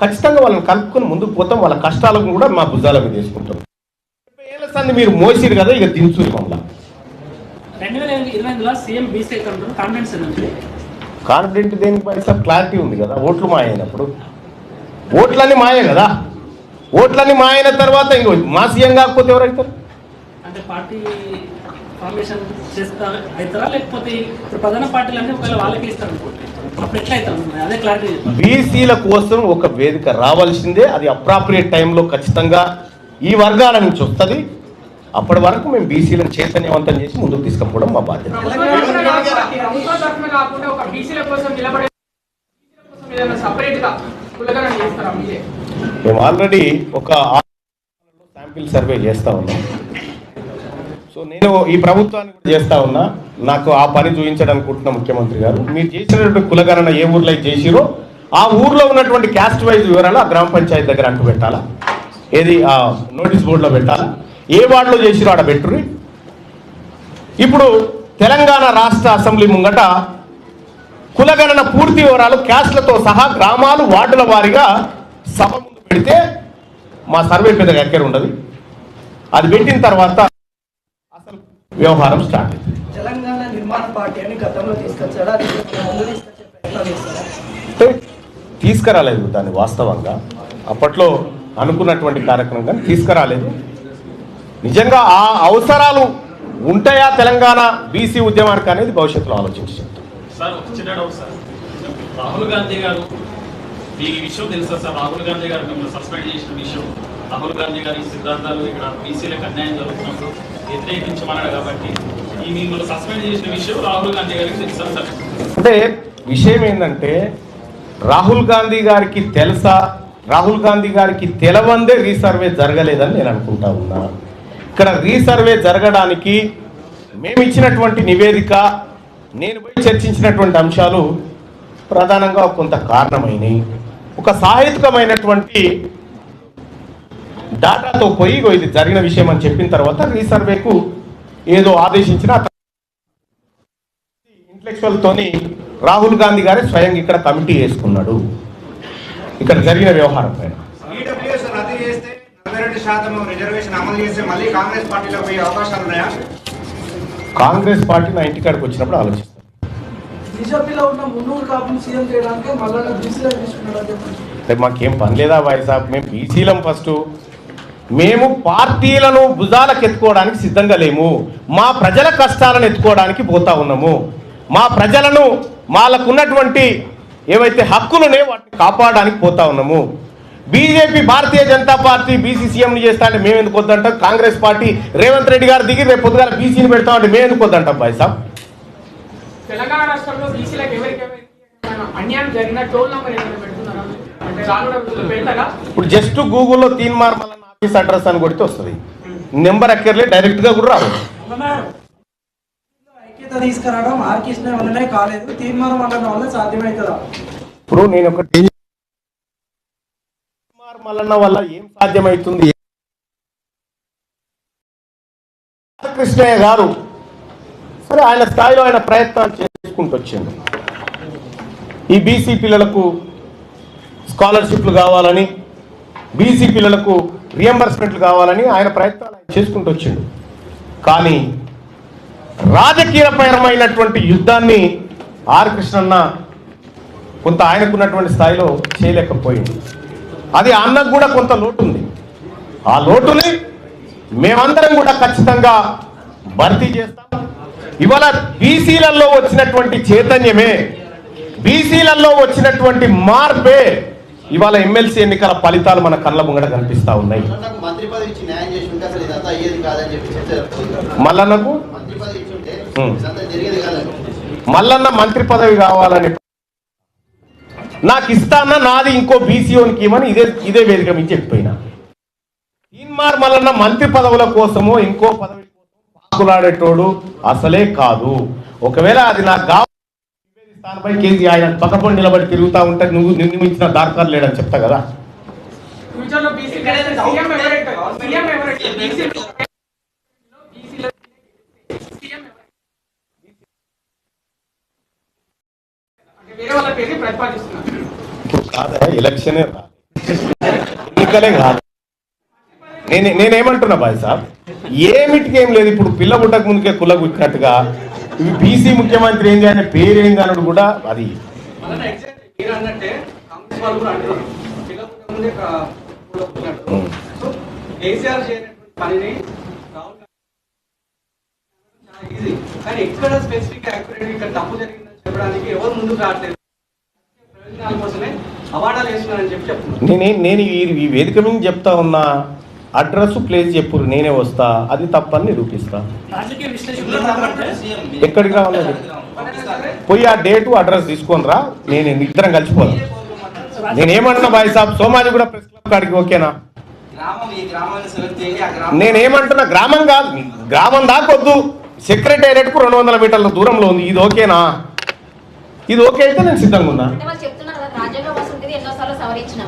ఖచ్చితంగా వాళ్ళని కలుపుకొని ముందుకు పోతాం. వాళ్ళ కష్టాలను కూడా మా భుజాల మీద ముప్పై ఏళ్ళ సంది మీరు మోసిరు కదా ఇక దించురు మమ్మల్ని కాన్ఫిడెంట్ దేనికి పైసా క్లారిటీ ఉంది కదా ఓట్లు మాయ అయినప్పుడు ఓట్లన్నీ మాయ కదా. ఓట్లన్నీ మాయ అయిన తర్వాత ఇంకో మా సీఎం కాకపోతే ఎవరైతారు అంటే పార్టీ ఫార్మేషన్ చేస్తా అవుతారా? లేకపోతే ప్రధాన పార్టీలన్నీ ఒకవేళ వాళ్ళకి ఇస్తారు బీసీల కోసం ఒక వేదిక రావాల్సిందే. అది అప్రాప్రియేట్ టైంలో ఖచ్చితంగా ఈ వర్గాల నుంచి వస్తుంది. అప్పటి వరకు మేము బీసీలను చైతన్యవంతం చేసి ముందుకు తీసుకుపోవడం మా బాధ్యత. మేము ఆల్రెడీ ఒక శాంపిల్ సర్వే చేస్తా ఉన్నాం. సో నేను ఈ ప్రభుత్వాన్ని కూడా చేస్తా ఉన్నా. నాకు ఆ పని చూపించడం అనుకుంటున్నా ముఖ్యమంత్రి గారు. మీరు చేసినటువంటి కులగణన ఏ ఊర్లో అయితే చేసిరో ఆ ఊర్లో ఉన్నటువంటి క్యాస్ట్ వైజ్ వివరాలు ఆ గ్రామ పంచాయతీ దగ్గర అంటూ పెట్టాలా ఏది ఆ నోటీస్ బోర్డులో పెట్టాలా? ఏ వార్డులో చేసిరో ఆడ పెట్టుర్రి? ఇప్పుడు తెలంగాణ రాష్ట్ర అసెంబ్లీ ముంగట కులగణన పూర్తి వివరాలు క్యాస్ట్లతో సహా గ్రామాలు వార్డుల వారీగా సభ ముందు పెడితే మా సర్వే పెద్దగా ఎక్కడ ఉండదు అది పెట్టిన తర్వాత వ్యవహారం స్టార్ట్ అవుతుంది తెలంగాణ నిర్మాణ పార్టీ అని గతంలో అంటే తీసుకురాలేదు దాన్ని వాస్తవంగా. అప్పట్లో అనుకున్నటువంటి కార్యక్రమం కానీ తీసుకురాలేదు. నిజంగా ఆ అవసరాలు ఉంటాయా తెలంగాణ బీసీ ఉద్యమానికి అనేది భవిష్యత్తులో ఆలోచించి చెప్తాం. రాహుల్ గాంధీ గారు మీకు ఈ విషయం తెలుసా సార్? రాహుల్ గాంధీ గారు మిమ్మల్ని సస్పెండ్ చేసిన విషయం. రాహుల్ గాంధీ గారి సిద్ధాంతాలు ఇక్కడ బీసీలకు అన్యాయం జరుగుతున్నప్పుడు వ్యతిరేకించమన్నాడు కాబట్టి ఈ మిమ్మల్ని సస్పెండ్ చేసిన విషయం రాహుల్ గాంధీ గారికి తెలుసా సార్? అంటే విషయం ఏంటంటే రాహుల్ గాంధీ గారికి తెలుసా? రాహుల్ గాంధీ గారికి తెలవందే రీసర్వే జరగలేదని నేను అనుకుంటా ఉన్నా. ఇక్కడ రీసర్వే జరగడానికి మేము ఇచ్చినటువంటి నివేదిక నేను పోయి చర్చించినటువంటి అంశాలు ప్రధానంగా కొంత కారణమైనవి. ఒక సాహిత్యకమైనటువంటి డాటాతో పోయి ఇగో ఇది జరిగిన విషయం అని చెప్పిన తర్వాత రీసర్వేకు ఏదో ఆదేశించిన ఇంటలెక్చువల్ తోని రాహుల్ గాంధీ గారే స్వయంగా ఇక్కడ కమిటీ వేసుకున్నాడు. ఇక్కడ జరిగిన వ్యవహారం పైన. కాంగ్రెస్ పార్టీ నా ఇంటికాడికి వచ్చినప్పుడు ఆలోచిస్తాను. బీజేపీలో ఉన్న మున్నూరు కాపును సీఎం చేయడానికి మళ్ళీ బీసీలో తీసుకున్నాడు అని చెప్పండి అంటే మాకేం పని లేదా బాయ్ సాబ్ మేము బీసీలం ఫస్ట్. మేము పార్టీలను భుజాలకు ఎత్తుకోవడానికి సిద్ధంగా లేము. మా ప్రజల కష్టాలను ఎత్తుకోవడానికి పోతా ఉన్నాము. మా ప్రజలను వాళ్ళకున్నటువంటి ఏవైతే హక్కులునే వాటిని కాపాడడానికి పోతా ఉన్నాము. BJP Bharatiya Janata party BC సీఎంని చేస్తా అంటే మేము ఎందుకు వద్దంటాం? కాంగ్రెస్ పార్టీ రేవంత్ రెడ్డి గారు దిగి రేపు పొద్దుగాల బీసీని పెడతామంటే మేము ఎందుకు వద్దంటాం బాయ్ సాబ్? తెలంగాణ రాష్ట్రంలో బీసీలకు ఎవరికెవరికి ఏమైనా అన్యాయం జరిగిన టోల్ నంబర్ ఏమైనా పెడుతున్నారా? అంటే రానున్న రోజుల్లో పెడతారా? ఇప్పుడు జస్ట్ గూగుల్లో తీన్ మార్మల్ ఆఫీస్ అడ్రస్ అని కొడితే వస్తుంది. నెంబర్ ఎక్కర్లే డైరెక్ట్గా కూడా రాదు తీసుకురావడం వల్లనే కాలేదు. తీర్మానం వల్ల వల్ల సాధ్యమవుతుందా ఇప్పుడు నేను ఒకటి మల్లన్న వల్ల ఏం సాధ్యమవుతుంది కృష్ణయ్య గారు సరే ఆయన స్థాయిలో ఆయన ప్రయత్నాలు చేసుకుంటూ వచ్చిండు. ఈ బీసీ పిల్లలకు స్కాలర్షిప్లు కావాలని బీసీ పిల్లలకు రియంబర్స్మెంట్లు కావాలని ఆయన ప్రయత్నాలు ఆయన చేసుకుంటూ వచ్చిండు. కానీ రాజకీయపరమైనటువంటి యుద్ధాన్ని ఆర్ కృష్ణన్న కొంత ఆయనకున్నటువంటి స్థాయిలో చేయలేకపోయింది. అది అన్నకు కూడా కొంత లోటు ఉంది ఆ లోటుని మేమందరం కూడా ఖచ్చితంగా భర్తీ చేస్తాం. ఇవాళ బీసీలలో వచ్చినటువంటి చైతన్యమే బీసీలలో వచ్చినటువంటి మార్పే ఇవాళ ఎమ్మెల్సీ ఎన్నికల ఫలితాలు మన కళ్ళ ముంగడ కనిపిస్తా ఉన్నాయి. మల్లన్నకు? మల్లన్న మంత్రి పదవి కావాలని నాకు ఇస్తానా నాది ఇంకో బీసీఓనికి ఇవ్వని ఇదే ఇదే వేదిక మీద చెప్పిపోయినా. తీన్మార్ మల్లన్న మంత్రి పదవుల కోసమో ఇంకో పదవి కోసం పాకులాడేటోడు అసలే కాదు. ఒకవేళ అది నాకు స్థానంపై కేజీ ఆయన పక్కపొండి నిలబడి తిరుగుతా ఉంటే నువ్వు నిన్ను మించిన దార్కారు లేడని చెప్తా కదా? ఎలక్షనే ఎన్నికలే కాదు నేను నేనేమంటున్నా బాయ్ సాబ్ ఏమిటికి లేదు. ఇప్పుడు పిల్ల పుట్టక ముందుకే కుల గుచ్చినట్టుగా ఇవి బీసీ ముఖ్యమంత్రి ఏంది అనే పేరు ఏంది అన్నది కూడా అది. కానీ ఎక్కడ స్పెసిఫిక్ యాక్యురేట్ ఇక్కడ తప్పు జరిగిందని చెప్పడానికి ఎవరు ముందుకు రావట్లేదు. ప్రయోజనాల కోసమే అవార్డాలు వేస్తున్నారని చెప్పి నేనే నేను ఈ ఈ వేదిక మీద చెప్తా ఉన్నా అడ్రస్ ప్లేస్ చెప్పు నేనే వస్తా అది తప్పని నిరూపిస్తా. ఎక్కడికి రావాలి పోయి ఆ డేటు అడ్రస్ తీసుకొని రా నేను ఇద్దరం కలిసిపోదాం. నేనేమంటున్నా బాయ్ సాబ్ సోమాజి కూడా ప్రెస్ క్లబ్ కాడికి ఓకేనా? గ్రామం ఈ గ్రామాన్ని సెలెక్ట్ చేయండి ఆ గ్రామం నేనేమంటున్నా గ్రామం కాదు గ్రామం దాకొద్దు సెక్రటేరియట్కు రెండు వందల మీటర్ల దూరంలో ఉంది ఇది ఓకేనా? ఇది ఓకే అయితే నేను సిద్ధంగా ఉన్నా.